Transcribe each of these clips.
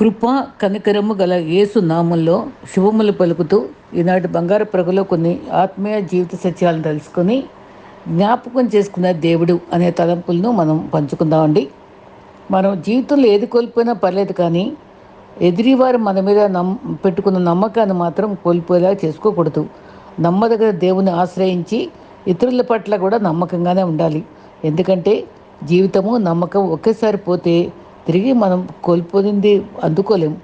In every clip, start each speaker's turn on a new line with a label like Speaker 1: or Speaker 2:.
Speaker 1: కృప కనికరము గల యేసు నామంలో శుభములు పలుకుతూ ఈనాటి బంగారు ప్రగలో కొన్ని ఆత్మీయ జీవిత సత్యాలను తెలుసుకొని జ్ఞాపకం చేసుకున్న దేవుడు అనే తలంపులను మనం పంచుకుందామండి. మనం జీవితంలో ఏది కోల్పోయినా పర్లేదు కానీ ఎదిరివారు మన మీద నమ్ పెట్టుకున్న నమ్మకాన్ని మాత్రం కోల్పోయేలా చేసుకోకూడదు. నమ్మదగిన దేవుని ఆశ్రయించి ఇతరుల పట్ల కూడా నమ్మకంగానే ఉండాలి. ఎందుకంటే జీవితము నమ్మకం ఒకేసారి పోతే తిరిగి మనం కోల్పోయింది అందుకోలేము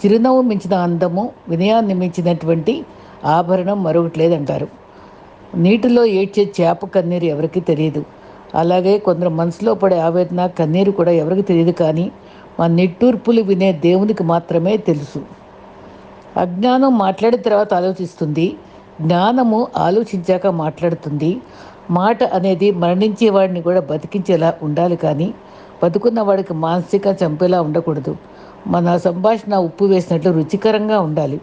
Speaker 1: చిరునవ్వు మించిన అందము వినయాన్ని మించినటువంటి ఆభరణం మరొకటి లేదంటారు. నీటిలో ఏడ్చే చేప కన్నీరు ఎవరికి తెలియదు. అలాగే కొందరు మనసులో పడే ఆవేదన కన్నీరు కూడా ఎవరికి తెలియదు కానీ మన నిట్టూర్పులు వినే దేవునికి మాత్రమే తెలుసు. అజ్ఞానం మాట్లాడిన తర్వాత ఆలోచిస్తుంది. జ్ఞానము ఆలోచించాక మాట్లాడుతుంది. మాట అనేది మరణించే వాడిని కూడా బతికించేలా ఉండాలి కానీ బతుకున్న వాడికి మానసిక చంపేలా ఉండకూడదు. మన సంభాషణ ఉప్పు వేసినట్లు రుచికరంగా ఉండాలి.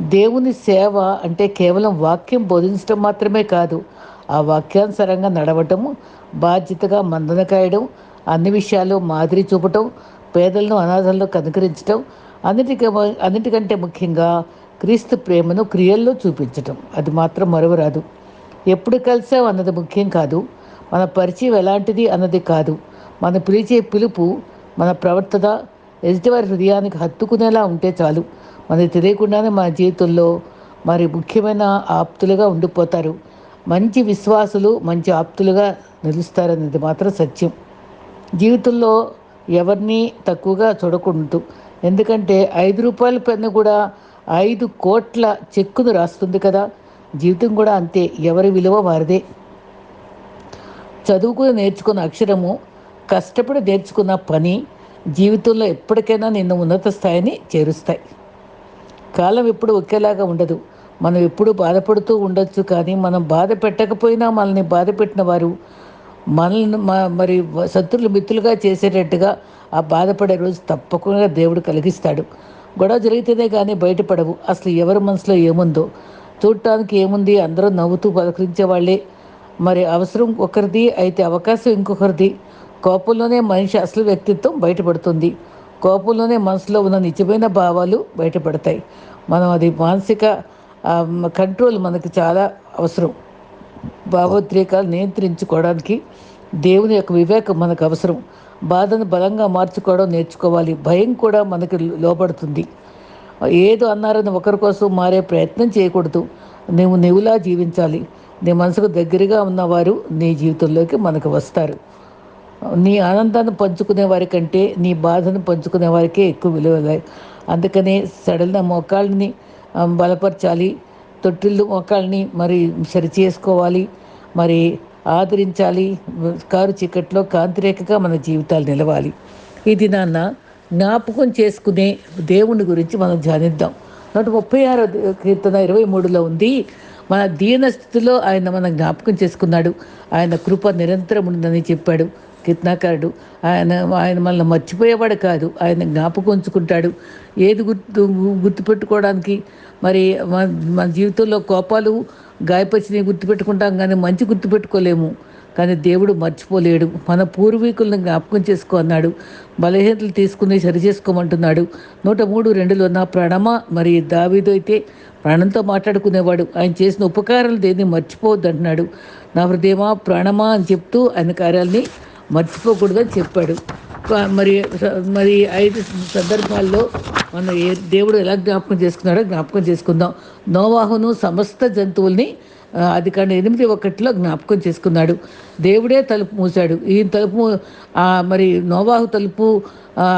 Speaker 1: దేవుని సేవ అంటే కేవలం వాక్యం బోధించడం మాత్రమే కాదు ఆ వాక్యానుసారంగా నడవటము బాధ్యతగా మందన కాయడం అన్ని విషయాల్లో మాదిరి చూపటం పేదలను అనాథలను కనుకరించడం అన్నిటికీ అన్నిటికంటే ముఖ్యంగా క్రీస్తు ప్రేమను క్రియల్లో చూపించటం. అది మాత్రం మరవరాదు. ఎప్పుడు కలిసాం అన్నది ముఖ్యం కాదు. మన పరిచయం ఎలాంటిది అన్నది కాదు. మన పిలిచే పిలుపు మన ప్రవర్తన ఎదుటివారి హృదయానికి హత్తుకునేలా ఉంటే చాలు. మనకి తెలియకుండానే మన జీవితంలో మరి ముఖ్యమైన ఆప్తులుగా ఉండిపోతారు. మంచి విశ్వాసులు మంచి ఆప్తులుగా నిలుస్తారనేది మాత్రం సత్యం. జీవితంలో ఎవరిని తక్కువగా చూడకూడదు. ఎందుకంటే ఐదు రూపాయల పెన్ను కూడా ఐదు కోట్ల చెక్కును రాస్తుంది కదా. జీవితం కూడా అంతే ఎవరి విలువ వారిదే. చదువుకుని నేర్చుకున్న అక్షరము కష్టపడి నేర్చుకున్న పని జీవితంలో ఎప్పటికైనా నిన్ను ఉన్నత స్థాయిని చేరుస్తాయి. కాలం ఎప్పుడు ఒకేలాగా ఉండదు. మనం ఎప్పుడు బాధపడుతూ ఉండొచ్చు కానీ మనం బాధ పెట్టకపోయినా మనల్ని బాధ పెట్టిన వారు మనల్ని మరి శత్రులు మిత్రులుగా చేసేటట్టుగా ఆ బాధపడే రోజు తప్పకుండా దేవుడు కలిగిస్తాడు. గొడవ జరిగితేనే కానీ బయటపడవు. అసలు ఎవరి మనసులో ఏముందో? చూడటానికి ఏముంది? అందరూ నవ్వుతూ పలకరించే వాళ్ళే. మరి అవసరం ఒకరిది అయితే అవకాశం ఇంకొకరిది. కోపంలోనే మనిషి అసలు వ్యక్తిత్వం బయటపడుతుంది. కోపంలోనే మనసులో ఉన్న నిజమైన భావాలు బయటపడతాయి. మనం అది మానసిక కంట్రోల్ మనకి చాలా అవసరం. భావోద్రేకాలు నియంత్రించుకోవడానికి దేవుని యొక్క వివేకం మనకు అవసరం. బాధను బలంగా మార్చుకోవడం నేర్చుకోవాలి. భయం కూడా మనకి లోపడుతుంది ఏదో అన్నారని ఒకరి కోసం మారే ప్రయత్నం చేయకూడదు. నువ్వు నువ్వులా జీవించాలి. నీ మనసుకు దగ్గరగా ఉన్నవారు నీ జీవితంలోకి మనకు వస్తారు. నీ ఆనందాన్ని పంచుకునే వారికంటే నీ బాధను పంచుకునే వారికే ఎక్కువ విలువ అందుకనే సడలిన మోకాళ్ళని బలపరచాలి తొట్టిల్లు మోకాళ్ళని మరి సరి చేసుకోవాలి మరి ఆదరించాలి కారు చీకట్లో కాంతిరేఖగా మన జీవితాలు నిలవాలి. ఇది నాన్న జ్ఞాపకం చేసుకునే దేవుని గురించి మనం ధ్యానిద్దాం. నూట ముప్పై ఆరో కీర్తన ఇరవై మూడులో ఉంది మన దీన స్థితిలో ఆయన మన జ్ఞాపకం చేసుకున్నాడు ఆయన కృప నిరంతరం ఉందని చెప్పాడు. కీర్తనాకారుడు ఆయన ఆయన మనల్ని మర్చిపోయేవాడు కాదు. ఆయన జ్ఞాపకం ఉంచుకుంటాడు. ఏది గుర్తు గుర్తుపెట్టుకోవడానికి మరి మన జీవితంలో కోపాలు గాయపరిచినవి గుర్తుపెట్టుకుంటాం కానీ మంచి గుర్తుపెట్టుకోలేము. కానీ దేవుడు మర్చిపోలేడు. మన పూర్వీకులను జ్ఞాపకం చేసుకో అన్నాడు. బలహీనతలు తీసుకుని సరి చేసుకోమంటున్నాడు. నూట మూడు రెండులో నా ప్రణమ మరి దావీదు అయితే ప్రాణంతో మాట్లాడుకునేవాడు. ఆయన చేసిన ఉపకారాలు దేన్ని మర్చిపోవద్దు అంటున్నాడు నా హృదయమా ప్రాణమా అని చెప్తూ ఆయన కార్యాలని మర్చిపోకూడదని చెప్పాడు. మరి మరి ఐదు సందర్భాల్లో మన ఏ దేవుడు ఎలా జ్ఞాపకం చేసుకున్నాడో జ్ఞాపకం చేసుకుందాం. నోవాహును సమస్త జంతువుల్ని అది కానీ ఎనిమిది ఒకటిలో జ్ఞాపకం చేసుకున్నాడు. దేవుడే తలుపు మూశాడు. ఈ తలుపు మరి నోవాహు తలుపు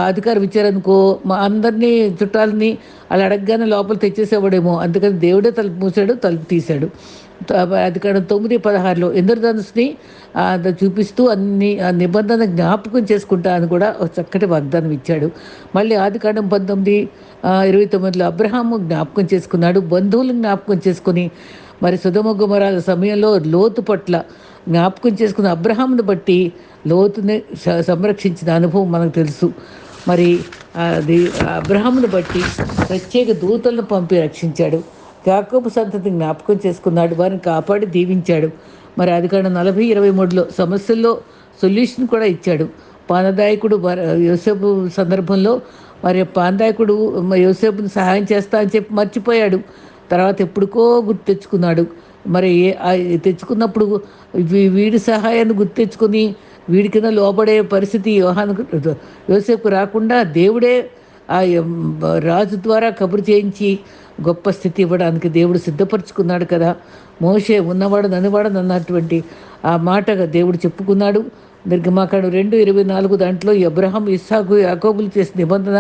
Speaker 1: అధికారం ఇచ్చారనుకో మా అందరినీ చుట్టాలని అలా అడగగానే లోపల తెచ్చేసేవాడేమో. అందుకని దేవుడే తలుపు మూసాడు తలుపు తీశాడు. అది తొమ్మిది పదహారులో ఇంద్రధనుసుని చూపిస్తూ అన్ని నిబంధన జ్ఞాపకం చేసుకుంటా అని కూడా ఒక చక్కటి వాగ్దానం ఇచ్చాడు. మళ్ళీ ఆదికాండం పంతొమ్మిది ఇరవై తొమ్మిదిలో అబ్రహాము జ్ఞాపకం చేసుకున్నాడు. బంధువులు జ్ఞాపకం చేసుకుని మరి సుధమగుమరాల సమయంలో లోతు పట్ల జ్ఞాపకం చేసుకున్న అబ్రహాంను బట్టి లోతుని సంరక్షించిన అనుభవం మనకు తెలుసు. మరి అది అబ్రహాంను బట్టి ప్రత్యేక దూతలను పంపి రక్షించాడు. యాకోబు సంతతి జ్ఞాపకం చేసుకున్నాడు. వారిని కాపాడి దీవించాడు. మరి అది కాడ నలభై ఇరవై మూడులో సమస్యల్లో సొల్యూషన్ కూడా ఇచ్చాడు. పానదాయకుడు యోసేపు సందర్భంలో మరి పానదాయకుడు యోసేపుని సహాయం చేస్తా అని చెప్పి మర్చిపోయాడు. తర్వాత ఎప్పుడుకో గుర్తు తెచ్చుకున్నాడు. మరి తెచ్చుకున్నప్పుడు వీడి సహాయాన్ని గుర్తు తెచ్చుకొని వీడి కింద లోపడే పరిస్థితి యోహాను యోసేపు రాకుండా దేవుడే ఆ రాజు ద్వారా కబురు చేయించి గొప్ప స్థితి ఇవ్వడానికి దేవుడు సిద్ధపరచుకున్నాడు కదా. మోషే ఉన్నవాడు నన్నువాడు అన్నటువంటి ఆ మాటగా దేవుడు చెప్పుకున్నాడు. నిర్గమాకాడు రెండు ఇరవై నాలుగు దాంట్లో అబ్రహం ఇస్సాకు యాకోబులు చేసిన నిబంధన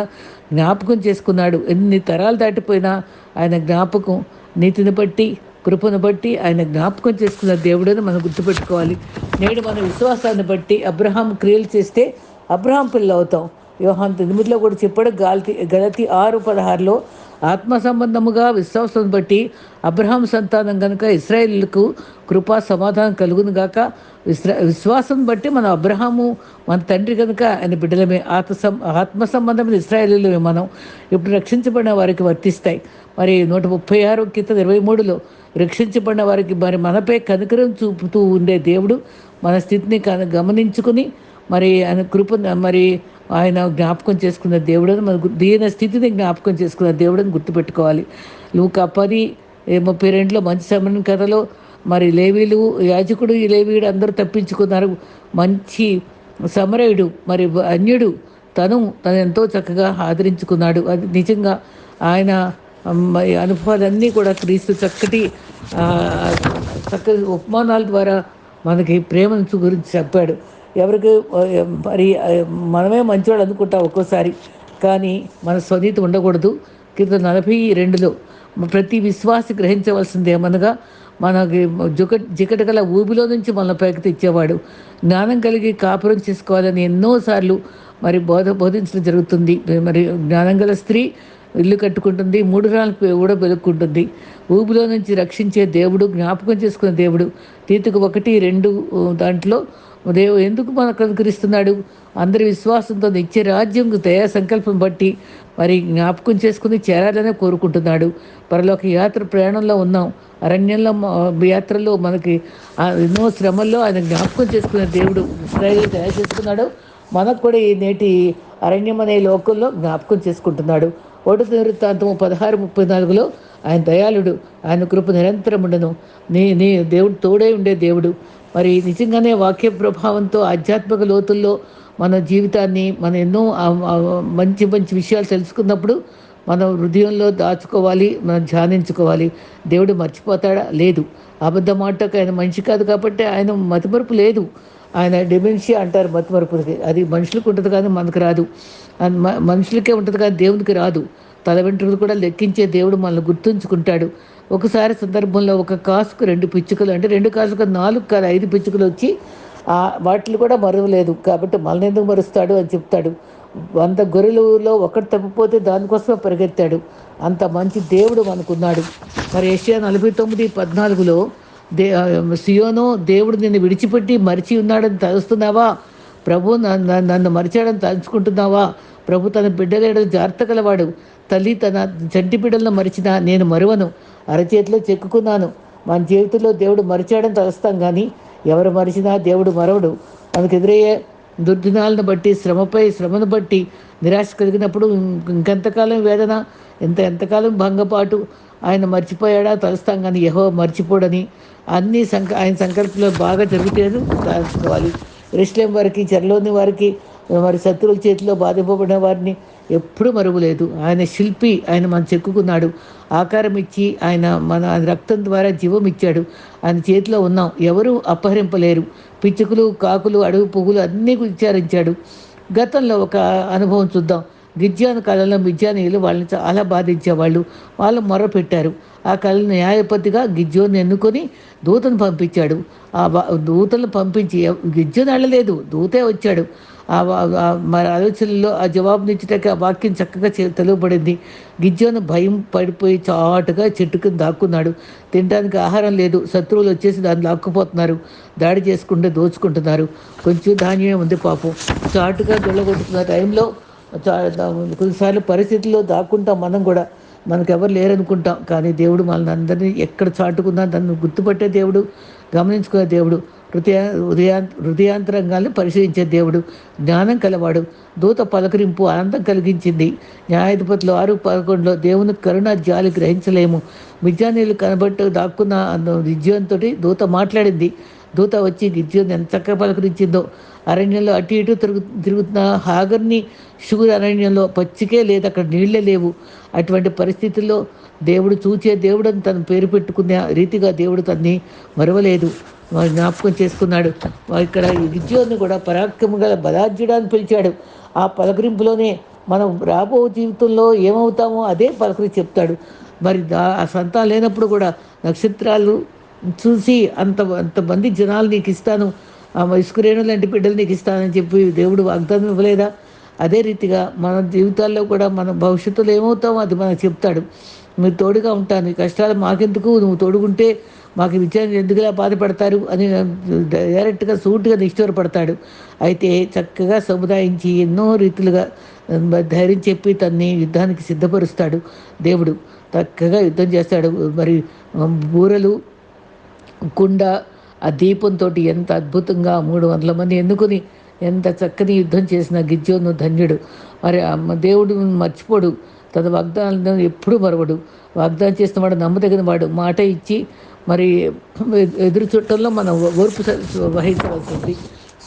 Speaker 1: జ్ఞాపకం చేసుకున్నాడు. ఎన్ని తరాలు దాటిపోయినా ఆయన జ్ఞాపకం నీతిని బట్టి కృపను బట్టి ఆయన జ్ఞాపకం చేసుకున్న దేవుడని మనం గుర్తుపెట్టుకోవాలి. నేడు మన విశ్వాసాన్ని బట్టి అబ్రహాం క్రియలు చేస్తే అబ్రహాం పిల్లలు అవుతాం. యోహాన్ తొమ్మిదిలో కూడా చెప్పాడు గాలి గలతి ఆరు పదహారులో ఆత్మ సంబంధముగా విశ్వాసం బట్టి అబ్రహాం సంతానం కనుక ఇస్రాయేళ్ళకు కృపా సమాధానం కలుగును గాక. విశ్రా విశ్వాసం బట్టి మన అబ్రహాము మన తండ్రి కనుక ఆయన బిడ్డలమే ఆత్మ సం ఆత్మ సంబంధమైన ఇస్రాయేలీలమే మనం. ఇప్పుడు రక్షించబడిన వారికి వర్తిస్తాయి. మరి నూట ముప్పై ఆరు కింద ఇరవై మూడులో రక్షించబడిన వారికి మరి మనపై కనికరం చూపుతూ ఉండే దేవుడు మన స్థితిని గమనించుకుని మరి ఆయన కృప మరి ఆయన జ్ఞాపకం చేసుకున్న దేవుడని మన దీన స్థితిని జ్ఞాపకం చేసుకున్న దేవుడని గుర్తుపెట్టుకోవాలి. లూక పది ముప్పై రెండులో మంచి సమయం కథలో మరి లేవీలు యాజకుడు ఈ లేవీయుడు అందరూ తప్పించుకున్నారు. మంచి సమరయుడు మరి అన్యుడు తను తను ఎంతో చక్కగా ఆదరించుకున్నాడు. అది నిజంగా ఆయన అనుభవాలన్నీ కూడా క్రీస్తు చక్కటి చక్కటి ఉపమానాల ద్వారా మనకి ప్రేమను గురించి చెప్పాడు. ఎవరికి మరి మనమే మంచివాడు అనుకుంటాం ఒక్కోసారి. కానీ మన స్వనీతి ఉండకూడదు. క్రితం నలభై రెండులో ప్రతి విశ్వాసి గ్రహించవలసింది ఏమనగా మనకి జుక జికట గల ఊబిలో నుంచి మన పైకి తెచ్చేవాడు. జ్ఞానం కలిగి కాపురం చేసుకోవాలని ఎన్నోసార్లు మరి బోధ బోధించడం జరుగుతుంది. మరి జ్ఞానం గల స్త్రీ ఇల్లు కట్టుకుంటుంది మూడు రాళ్ళకు కూడా వెలుక్కుంటుంది ఊబిలో నుంచి రక్షించే దేవుడు జ్ఞాపకం చేసుకునే దేవుడు. తీతుకు ఒకటి రెండు దాంట్లో దేవుడు ఎందుకు మనకు అనుకరిస్తున్నాడు అందరి విశ్వాసంతో నిత్య రాజ్యం దయా సంకల్పం బట్టి మరి జ్ఞాపకం చేసుకుని చేరాలనే కోరుకుంటున్నాడు. పరలోక యాత్ర ప్రయాణంలో ఉన్నాం. అరణ్యంలో యాత్రలో మనకి ఎన్నో శ్రమల్లో ఆయన జ్ఞాపకం చేసుకునే దేవుడు ఇస్రాయల్ తయారు చేసుకున్నాడు. మనకు కూడా ఈ నేటి అరణ్యం అనే లోకంలో జ్ఞాపకం చేసుకుంటున్నాడు. ఒకటి వృత్తాంతము పదహారు ముప్పై నాలుగులో ఆయన దయాళుడు. ఆయన కృప నిరంతరం ఉండను. నీ నీ దేవుడు తోడే ఉండే దేవుడు. మరి నిజంగానే వాక్య ప్రభావంతో ఆధ్యాత్మిక లోతుల్లో మన జీవితాన్ని మన ఎన్నో మంచి మంచి విషయాలు తెలుసుకున్నప్పుడు మనం హృదయంలో దాచుకోవాలి మనం ధ్యానించుకోవాలి. దేవుడు మర్చిపోతాడా? లేదు. అబద్ధ మాటకు ఆయన మనిషి కాదు కాబట్టి ఆయన మతిమరుపు లేదు. ఆయన డిమెన్షియా అంటారు మతిమరుపుకి అది మనుషులకు ఉంటుంది కానీ మనకు రాదు. మనుషులకే ఉంటుంది కానీ దేవునికి రాదు. తల వెంట్రుకలు కూడా లెక్కించే దేవుడు మనల్ని గుర్తుంచుకుంటాడు. ఒకసారి సందర్భంలో ఒక కాసుకు రెండు పిచ్చుకలు అంటే రెండు కాసుకు నాలుగు కాదు ఐదు పిచ్చుకలు వచ్చి వాటిని కూడా మరవలేదు. కాబట్టి మనల్ని ఎందుకు మరుస్తాడు అని చెప్తాడు. వంద గొర్రెలలో ఒకటి తప్పిపోతే దానికోసమే పరిగెత్తాడు. అంత మంచి దేవుడు మనకున్నాడు. మరి ఏషియా నలభై తొమ్మిది పద్నాలుగులో దే సియోనో దేవుడు నిన్ను విడిచిపెట్టి మరిచి ఉన్నాడని తలుస్తున్నావా? ప్రభు నన్ను మరిచాడని తలుచుకుంటున్నావా? ప్రభు తన బిడ్డలేడు జాగ్రత్త గలవాడు. తల్లి తన జంటి బిడ్డలను మరిచినా నేను మరువను. అరచేతిలో చెక్కుకున్నాను. మన జీవితంలో దేవుడు మరిచాడని తలస్తాం కానీ ఎవరు మరిచినా దేవుడు మరవడు. మనకు ఎదురయ్యే దుర్దినాలను బట్టి శ్రమపై శ్రమను బట్టి నిరాశ కలిగినప్పుడు ఇంకెంతకాలం వేదన ఎంత ఎంతకాలం భంగపాటు ఆయన మర్చిపోయాడా తలుస్తాం కానీ యహో మర్చిపోడని అన్ని సంక ఆయన సంకల్పంలో బాగా జరుగుతాయని తెలుసుకోవాలి రెస్లేం వారికి చెరలోని వారికి మరి శత్రువుల చేతిలో బాధింపబడిన వారిని ఎప్పుడూ మరుగులేదు ఆయన శిల్పి ఆయన మనం చెక్కుకున్నాడు. ఆకారం ఇచ్చి ఆయన మన రక్తం ద్వారా జీవం ఇచ్చాడు. ఆయన చేతిలో ఉన్నాం ఎవరూ అపహరింపలేరు. పిచ్చుకులు కాకులు అడవి పువ్వులు అన్నీ విచారించాడు. గతంలో ఒక అనుభవం చూద్దాం. గిజ్జాను కాలంలో మిజ్జానీయులు వాళ్ళని చాలా బాధించేవాళ్ళు. వాళ్ళు మొరపెట్టారు. ఆ కళ న్యాయపతిగా గిజ్జోని ఎన్నుకొని దూతను పంపించాడు. ఆ దూతను పంపించి గిజ్జోని వెళ్ళలేదు దూతే వచ్చాడు. ఆ మరి ఆలోచనలో ఆ జవాబునిచ్చటానికి ఆ వాక్యం చక్కగా తెలువబడింది గిజ్జోను భయం పడిపోయి చాటుగా చెట్టుకు దాక్కున్నాడు. తినడానికి ఆహారం లేదు. శత్రువులు వచ్చేసి దాన్ని లాక్కుపోతున్నారు. దాడి చేసుకుంటే దోచుకుంటున్నారు. కొంచెం ధాన్యమే ఉంది పాపం. చాటుగా దొల్లగొట్టుకున్న టైంలో కొన్నిసార్లు పరిస్థితుల్లో దాక్కుంటాం మనం కూడా. మనకు ఎవరు లేరనుకుంటాం. కానీ దేవుడు మనల్ని అందరినీ ఎక్కడ చాటుకున్నా దాన్ని గుర్తుపట్టే దేవుడు గమనించుకునే దేవుడు హృదయ హృదయా హృదయాంతరంగాల్ని పరిశీలించే దేవుడు జ్ఞానం కలవాడు దూత పలకరింపు ఆనందం కలిగించింది. న్యాయాధిపతులు ఆరు పదకొండులో దేవుని కరుణ జాలి గ్రహించలేము. విద్యానీయులు కనబట్టు దాక్కున్న విజయంతో దూత మాట్లాడింది. దూత వచ్చి గిజ్జోని ఎంత చక్కగా పలకరించిందో అరణ్యంలో అటు ఇటు తిరుగు తిరుగుతున్న హాగర్ని షుగర్ అరణ్యంలో పచ్చికే లేదు అక్కడ నీళ్ళే లేవు. అటువంటి పరిస్థితుల్లో దేవుడు చూచే దేవుడు అని తను పేరు పెట్టుకునే రీతిగా దేవుడు తన్ని మరవలేదు. వారి జ్ఞాపకం చేసుకున్నాడు. ఇక్కడ గిజ్జోని కూడా పరాక్రమ గల బలార్జుడా అని పిలిచాడు. ఆ పలకరింపులోనే మనం రాబో జీవితంలో ఏమవుతామో అదే పలకరి చెప్తాడు. మరి దా ఆ సంతానం లేనప్పుడు కూడా నక్షత్రాలు చూసి అంత అంతమంది జనాలు నీకు ఇస్తాను ఆ ఇసుకురేణు లాంటి బిడ్డలు నీకు ఇస్తానని చెప్పి దేవుడు వాగ్దానం ఇవ్వలేదా? అదే రీతిగా మన జీవితాల్లో కూడా మన భవిష్యత్తులో ఏమవుతామో అది మనకు చెప్తాడు. మీరు తోడుగా ఉంటాను ఈ కష్టాలు మాకెందుకు? నువ్వు తోడుకుంటే మాకు విచారణ ఎందుకులా బాధపడతారు? అని డైరెక్ట్గా సూటుగా నిష్ఠూరపడతాడు. అయితే చక్కగా సముదాయించి ఎన్నో రీతులుగా ధైర్యం చెప్పి తన్ని యుద్ధానికి సిద్ధపరుస్తాడు దేవుడు. చక్కగా యుద్ధం చేస్తాడు. మరి బూరలు కుండ ఆ దీపంతో ఎంత అద్భుతంగా మూడు వందల మంది ఎన్నుకొని ఎంత చక్కని యుద్ధం చేసిన గిజ్జోను ధన్యుడు. మరి దేవుడు మర్చిపోడు. తన వాగ్దానాలను ఎప్పుడూ మరవడు. వాగ్దానం చేసిన వాడు నమ్మదగిన వాడు. మాట ఇచ్చి మరి ఎదురు చుట్టంలో మనం ఓర్పు స- వహించవలసి ఉంది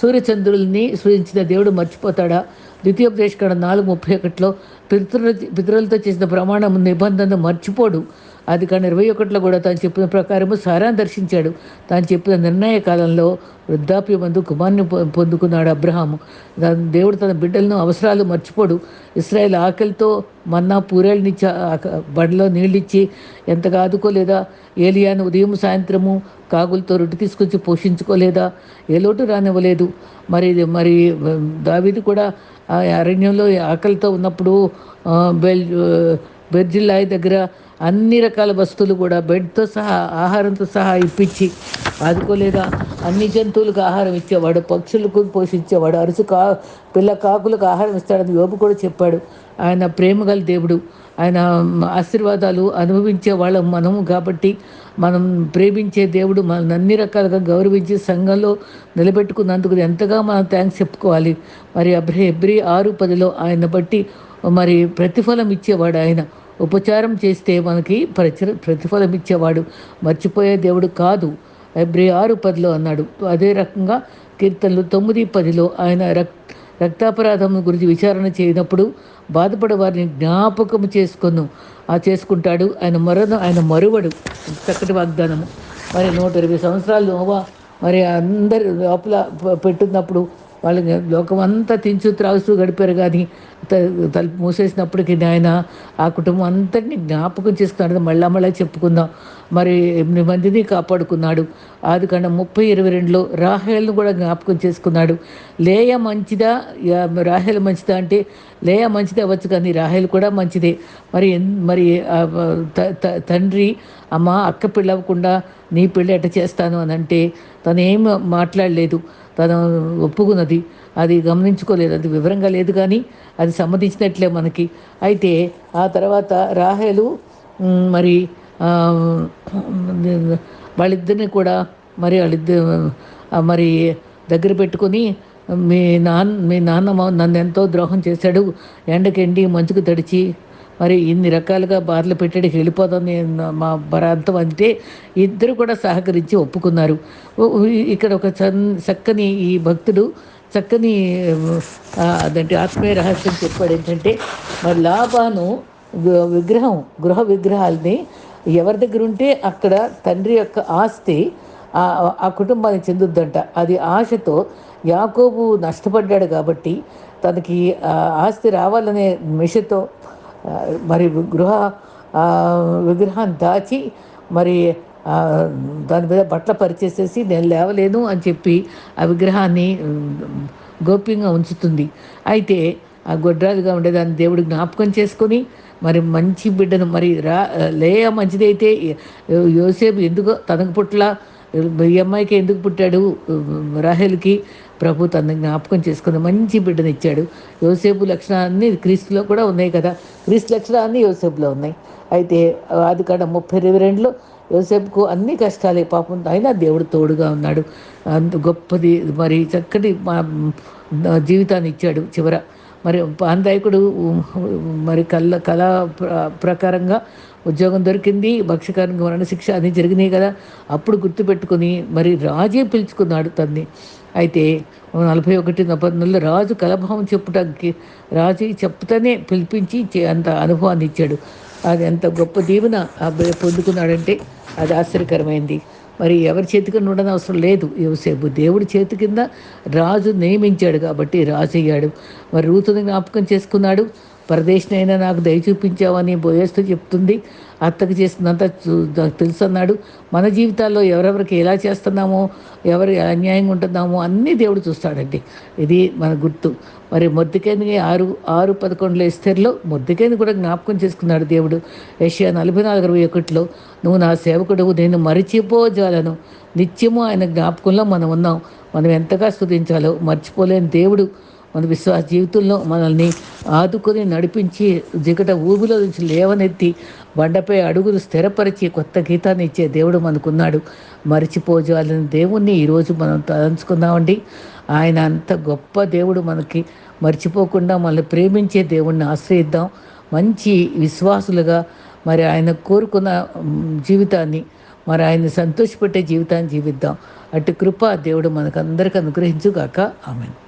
Speaker 1: సూర్యచంద్రుల్ని సృజించిన దేవుడు మర్చిపోతాడా? ద్వితీయోపదేశకాండ నాలుగు ముప్పై ఒకటిలో పితృ పితరులతో చేసిన ప్రమాణం నిబంధన మర్చిపోడు. అది కానీ ఇరవై ఒకటిలో కూడా తాను చెప్పిన ప్రకారము సారాన్ని దర్శించాడు. తాను చెప్పిన నిర్ణయ కాలంలో వృద్ధాప్యమందు కుమార్ని పొందుకున్నాడు అబ్రహాము. దాని దేవుడు తన బిడ్డలను అవసరాలు మర్చిపోడు. ఇస్రాయేల్ ఆకలితో మన్నా పూరేళ్ళనిచ్చి బండలో నీళ్ళిచ్చి ఎంతగా ఆదుకోలేదా? ఏలియాను ఉదయం సాయంత్రము కాగులతో రొట్టి తీసుకొచ్చి పోషించుకోలేదా? ఏ లోటు రానివ్వలేదు. మరి మరి దావిది కూడా ఆ అరణ్యంలో ఆకలితో ఉన్నప్పుడు బెల్ బెర్జిల్లాయి దగ్గర అన్ని రకాల వస్తువులు కూడా బెడ్తో సహా ఆహారంతో సహా ఇప్పించి ఆదుకోలేదా? అన్ని జంతువులకు ఆహారం ఇచ్చేవాడు పక్షులకు పోషించేవాడు అరుసు కా పిల్ల కాకులకు ఆహారం ఇస్తాడని యోపు కూడా చెప్పాడు. ఆయన ప్రేమ గల దేవుడు. ఆయన ఆశీర్వాదాలు అనుభవించే వాళ్ళం మనము కాబట్టి మనం ప్రేమించే దేవుడు మనల్ని అన్ని రకాలుగా గౌరవించి సంఘంలో నిలబెట్టుకున్నందుకు ఎంతగా మనం థ్యాంక్స్ చెప్పుకోవాలి. మరి అబ్రి ఎబ్రి ఆరు పదిలో ఆయన బట్టి మరి ప్రతిఫలం ఇచ్చేవాడు ఆయన. ఉపచారం చేస్తే మనకి ప్రచ ప్రతిఫలం ఇచ్చేవాడు మర్చిపోయే దేవుడు కాదు. ఎబ్రి ఆరు పదిలో అన్నాడు. అదే రకంగా కీర్తనలు తొమ్మిది పదిలో ఆయన రక్ రక్తాపరాధం గురించి విచారణ చేయనప్పుడు బాధపడే వారిని జ్ఞాపకం చేసుకొను. ఆ చేసుకుంటాడు. ఆయన మరణ ఆయన మరువడు. చక్కటి వాగ్దానము. మరి నూట ఇరవై సంవత్సరాలు నోవా మరి అందరి లోపల పెట్టున్నప్పుడు వాళ్ళకి లోకం అంతా తించు త్రాగుతూ గడిపారు కానీ తలుపు మూసేసినప్పటికీ ఆయన ఆ కుటుంబం అంతటిని జ్ఞాపకం చేసుకున్నాడు. మళ్ళా మళ్ళీ చెప్పుకుందాం. మరి ఎనిమిది మందిని కాపాడుకున్నాడు. అది కన్నా ముప్పై ఇరవై రెండులో రాహేల్ను కూడా జ్ఞాపకం చేసుకున్నాడు. లేయ మంచిదా? రాహేల్ మంచిదా అంటే లేయ మంచిదే అవ్వచ్చు కానీ రాహేల్ కూడా మంచిదే. మరి ఎన్- మరి త- తండ్రి అమ్మ అక్క పెళ్ళి నీ పెళ్ళి ఎట్ట చేస్తాను అని అంటే తను ఏం మాట్లాడలేదు. తను ఒప్పుకున్నది. అది గమనించుకోలేదు. అది వివరంగా లేదు కానీ అది సమ్మతించినట్లే మనకి. అయితే ఆ తర్వాత రాహేలు మరి వాళ్ళిద్దరిని కూడా మరి వాళ్ళిద్దరు మరి దగ్గర పెట్టుకొని మీ నాన్న మీ నాన్నమ్మ నన్ను ఎంతో ద్రోహం చేశాడు. ఎండకెండి మంచుకు తడిచి మరి ఇన్ని రకాలుగా బాధలు పెట్టాడు వెళ్ళిపోదాం నేను మా భరాంతం అంటే ఇద్దరు కూడా సహకరించి ఒప్పుకున్నారు. ఇక్కడ ఒక చక్కని ఈ భక్తుడు చక్కని అదంటే ఆత్మీయ రహస్యం చెప్పాడు ఏంటంటే మరి లాభాను విగ్రహం గృహ విగ్రహాలని ఎవరి దగ్గర ఉంటే అక్కడ తండ్రి యొక్క ఆస్తి ఆ కుటుంబానికి చెందుద్దంట. అది ఆశతో యాకోబు నష్టపడ్డాడు కాబట్టి తనకి ఆస్తి రావాలనే మిషతో మరి గృహ విగ్రహాన్ని దాచి మరి దాని మీద బట్టలు పరిచేసేసి నేను లేవలేను అని చెప్పి ఆ విగ్రహాన్ని గోప్యంగా ఉంచుతుంది. అయితే ఆ గొడ్రాలుగా ఉండేదాన్ని దేవుడు జ్ఞాపకం చేసుకొని మరి మంచి బిడ్డను మరి రా లేయ మంచిదైతే యోసేపు ఎందుకో తనకు పుట్ల ఈ అమ్మాయికి ఎందుకు పుట్టాడు? రాహేల్కి ప్రభు తన జ్ఞాపకం చేసుకుని మంచి బిడ్డనిచ్చాడు యోసేపు లక్షణాలన్నీ క్రీస్తులో కూడా ఉన్నాయి కదా. క్రీస్తు లక్షణాలన్నీ యోసేపులో ఉన్నాయి. అయితే అది కాడ ముప్పై ఇరవై రెండులో యోసేపుకు అన్ని కష్టాలే పాపం అయినా దేవుడు తోడుగా ఉన్నాడు. అంత గొప్పది మరి చక్కటి మా జీవితాన్ని ఇచ్చాడు చివర. మరి పాందాయకుడు మరి కళ్ళ కళా ప్రకారంగా ఉద్యోగం దొరికింది భక్ష్యకారంగా మరణ శిక్ష అన్నీ జరిగినాయి కదా అప్పుడు గుర్తుపెట్టుకుని మరి రాజే పిలుచుకున్నాడు తన్ని. అయితే నలభై ఒకటి నెలలో రాజు కలభావం చెప్పుటానికి రాజు చెప్తానే పిలిపించి అంత అనుభవాన్ని ఇచ్చాడు. అది ఎంత గొప్ప దీవెన పొందుకున్నాడంటే అది ఆశ్చర్యకరమైంది. మరి ఎవరి చేతికి ఉండని అవసరం లేదు. యోసేపు దేవుడి చేతి కింద రాజు నియమించాడు కాబట్టి రాజు అయ్యాడు మరి రూతుని జ్ఞాపకం చేసుకున్నాడు. పరదేశినైనా నాకు దయ చూపించావని బోయేస్తూ చెప్తుంది. అత్తకు చేసినంత తెలుసు అన్నాడు మన జీవితాల్లో ఎవరెవరికి ఎలా చేస్తున్నామో ఎవరు అన్యాయంగా ఉంటున్నామో అన్నీ దేవుడు చూస్తాడండి. ఇది మన గుర్తు. మరి మొద్దుకేని ఆరు ఆరు పదకొండులో ఇస్తేర్లో మొద్దుకేని కూడా జ్ఞాపకం చేసుకున్నాడు దేవుడు. ఏషియా నలభై నాలుగు ఇరవై ఒకటిలో నువ్వు నా సేవకుడు నేను మరిచిపోజాలను. నిత్యము ఆయన జ్ఞాపకంలో మనం ఉన్నాం. మనం ఎంతగా స్థుతించాలో మర్చిపోలేని దేవుడు. మన విశ్వాస జీవితంలో మనల్ని ఆదుకొని నడిపించి జిగట ఊబిలో నుంచి లేవనెత్తి బండపై అడుగులు స్థిరపరిచి కొత్త గీతాన్ని ఇచ్చే దేవుడు మనకున్నాడు. మరిచిపోజాలని దేవుణ్ణి ఈరోజు మనం తలంచుకుందామండి. ఆయన అంత గొప్ప దేవుడు మనకి. మర్చిపోకుండా మనల్ని ప్రేమించే దేవుణ్ణి ఆశ్రయిద్దాం. మంచి విశ్వాసులుగా మరి ఆయన కోరుకున్న జీవితాన్ని మరి ఆయన్ని సంతోషపెట్టే జీవితాన్ని జీవిద్దాం. అటు కృప దేవుడు మనకు అందరికి అనుగ్రహించుగాక. ఆమెను.